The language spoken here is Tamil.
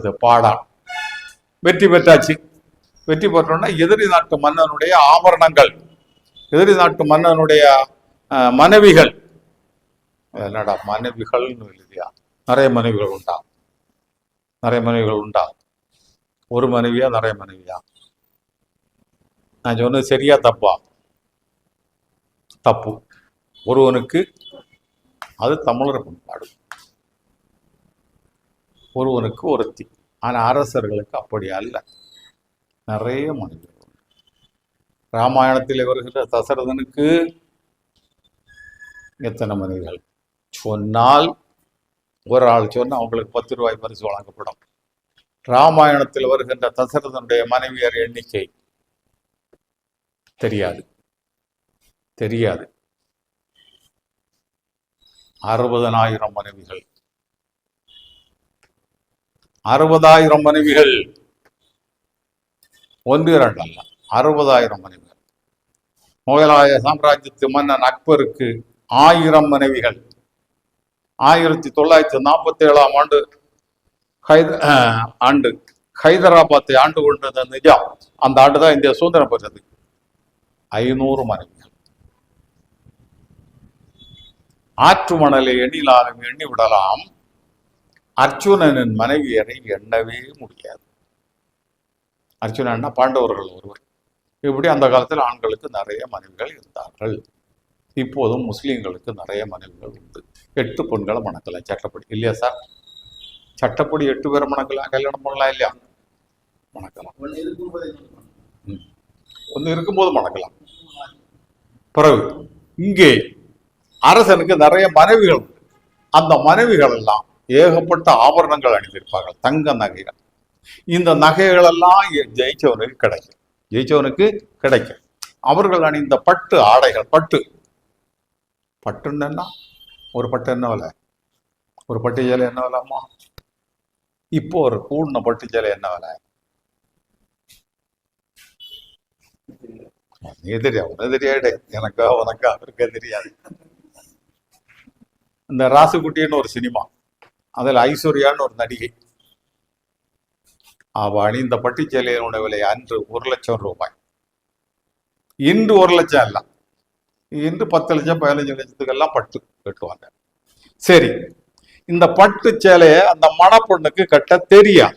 அடுத்து பாடான் வெற்றி பெற்றாச்சு. வெற்றி பெற்றோம்னா எதிரி நாட்டு மன்னனுடைய ஆபரணங்கள் எதிரி நாட்டு மன்னனுடைய மனைவிகள். என்னடா மனைவிகள்னு எழுதியா? நிறைய மனைவிகள் உண்டா? நிறைய மனைவிகள் உண்டா? ஒரு மனைவியா நிறைய மனைவியா? நான் சொன்னது சரியா தப்பா? தப்பு. ஒருவனுக்கு அது தமிழர் பண்பாடு ஒருவனுக்கு ஒருத்தி. ஆனால் அரசர்களுக்கு அப்படி அல்ல. நிறைய மனிதர்கள். ராமாயணத்தில் வருகிற தசரதனுக்கு எத்தனை மனைவிகள் சொன்னால் ஒரு ஆள் சொன்னால் அவங்களுக்கு பத்து ரூபாய் பரிசு வழங்கப்படும். ராமாயணத்தில் வருகின்ற தசரதனுடைய மனைவியர் எண்ணிக்கை தெரியாது. தெரியாது. அறுபதனாயிரம் மனைவிகள். அறுபதாயிரம் மனைவிகள். ஒன்று இரண்டு அல்ல அறுபதாயிரம் மனைவிகள். முகலாய சாம்ராஜ்யத்து மன்னன் அக்பருக்கு ஆயிரம் மனைவிகள். ஆயிரத்தி தொள்ளாயிரத்தி நாற்பத்தி ஏழாம் ஆண்டு ஹைத ஆண்டு ஹைதராபாத்தை ஆண்டு கொண்டிருந்த நிஜாம். அந்த ஆண்டு தான் இந்தியா சுதந்திரம் பெற்றது. ஐநூறு மனைவிகள். ஆற்று மணலை எண்ணிலாலும் எண்ணி விடலாம். அர்ஜுனனின் மனைவியரை எண்ணவே முடியாது. அர்ஜுனன்னா பாண்டவர்கள் ஒருவர். இப்படி அந்த காலத்தில் ஆண்களுக்கு நிறைய மனைவிகள் இருந்தார்கள். இப்போதும் முஸ்லீம்களுக்கு நிறைய மனைவிகள் உண்டு. எட்டு பெண்களை மணக்கலாம் சட்டப்படி இல்லையா சார்? சட்டப்படி எட்டு பேரை மணக்கலாம் கல்யாணம் பண்ணலாம் இல்லையா? மணக்கலாம். ஒன்று இருக்கும்போது மணக்கலாம். பிறகு இங்கே அரசனுக்கு நிறைய மனைவிகள் அந்த மனைவிகள் எல்லாம் ஏகப்பட்ட ஆபரணங்கள் அணிந்திருப்பார்கள் தங்க நகைகள். இந்த நகைகள் எல்லாம் ஜெயிச்சவனுக்கு கிடைக்கும். ஜெயிச்சவனுக்கு கிடைக்கும். அவர்கள் அணிந்த பட்டு ஆடைகள் பட்டு. பட்டுன்னா ஒரு பட்டு என்ன விலை? ஒரு பட்டு சேலை என்ன விலைம்மா? இப்போ ஒரு கூடின பட்டு சேலை என்ன விலை? நீ தெரியாது உனக்கு தெரியாடு எனக்கா உனக்கா அவருக்கே தெரியாது. இந்த ராசுகுட்டின்னு ஒரு சினிமா. அதில் ஐஸ்வர்யான்னு ஒரு நடிகை. அவள் அணிந்த பட்டுச்சேலையினோட விலை அன்று ஒரு லட்சம் ரூபாய். இன்று ஒரு லட்சம் இல்ல இன்று பத்து லட்சம் பதினஞ்சு லட்சத்துக்கெல்லாம் பட்டு கட்டுவாங்க சரி இந்த பட்டு சேலையை அந்த மணப்பொண்ணுக்கு கட்ட தெரியாது.